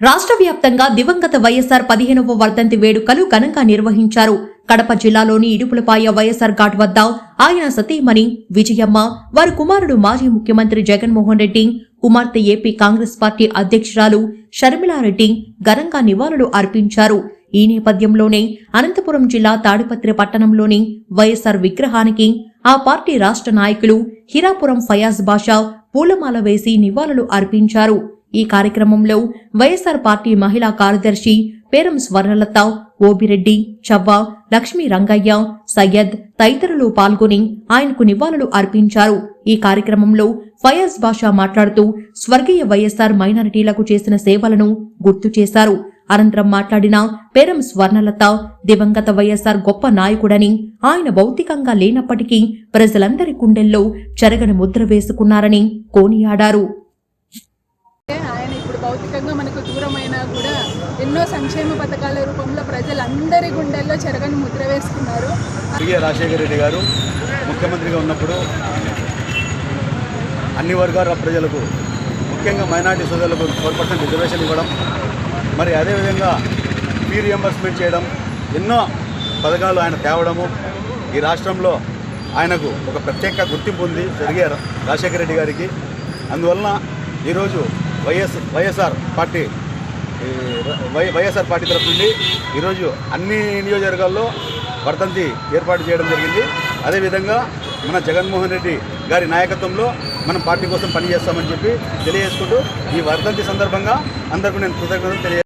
రాష్ట్ర వ్యాప్తంగా దివంగత వైఎస్సార్ పదిహేనవ వర్ధంతి వేడుకలు ఘనంగా నిర్వహించారు. కడప జిల్లాలోని ఇడుపులపాయ వైఎస్ఆర్ ఘాట్ వద్ద ఆయన సతీమణి విజయమ్మ వారి కుమారుడు మాజీ ముఖ్యమంత్రి జగన్మోహన్ రెడ్డి కుమార్తె ఏపీ కాంగ్రెస్ పార్టీ అధ్యక్షురాలు షర్మిలారెడ్డి ఘనంగా నివాళులు అర్పించారు. ఈ నేపథ్యంలోనే అనంతపురం జిల్లా తాడిపత్రి పట్టణంలోని వైఎస్ఆర్ విగ్రహానికి ఆ పార్టీ రాష్ట్ర నాయకులు హిరాపురం ఫయాజ్ బాషా పూలమాల వేసి నివాళులు అర్పించారు. ఈ కార్యక్రమంలో వైఎస్ఆర్ పార్టీ మహిళా కార్యదర్శి పేరం స్వర్ణలత ఓబిరెడ్డి చవ్వ లక్ష్మీ రంగయ్య సయ్యద్ తదితరులు పాల్గొని ఆయనకు నివాళులు అర్పించారు. ఈ కార్యక్రమంలో ఫయాజ్ బాషా మాట్లాడుతూ స్వర్గీయ వైఎస్ఆర్ మైనారిటీలకు చేసిన సేవలను గుర్తు చేశారు. అనంతరం మాట్లాడిన పేరం స్వర్ణలత దివంగత వైఎస్ఆర్ గొప్ప నాయకుడని ఆయన భౌతికంగా లేనప్పటికీ ప్రజలందరి గుండెల్లో చెరగని ముద్ర వేసుకున్నారని కోనియాడారు. ఆయన ఇప్పుడు భౌతికంగా మనకు దూరమైనా కూడా ఎన్నో సంక్షేమ పథకాల రూపంలో ప్రజలందరి గుండెల్లో చెరగని ముద్ర వేసుకున్నారు. రాజశేఖర రెడ్డి గారు ముఖ్యమంత్రిగా ఉన్నప్పుడు అన్ని వర్గాల ప్రజలకు ముఖ్యంగా మైనార్టీ సోదరులకు ఫోర్ పర్సెంట్ రిజర్వేషన్ ఇవ్వడం మరి అదేవిధంగా ఫీ రియంబర్స్మెంట్ చేయడం ఎన్నో పథకాలు ఆయన తేవడము ఈ రాష్ట్రంలో ఆయనకు ఒక ప్రత్యేక గుర్తింపు ఉంది. జరిగే రాజశేఖర రెడ్డి గారికి. అందువలన ఈరోజు YS YSR party Y YSR party తరఫు నుండి ఈరోజు అన్ని నియోజకవర్గాల్లో వర్ధంతి ఏర్పాటు చేయడం జరిగింది. అదేవిధంగా మన జగన్మోహన్ రెడ్డి గారి నాయకత్వంలో మనం పార్టీ కోసం పనిచేస్తామని చెప్పి తెలియజేసుకుంటూ ఈ వర్ధంతి సందర్భంగా అందరికీ నేను కృతజ్ఞతలు తెలియ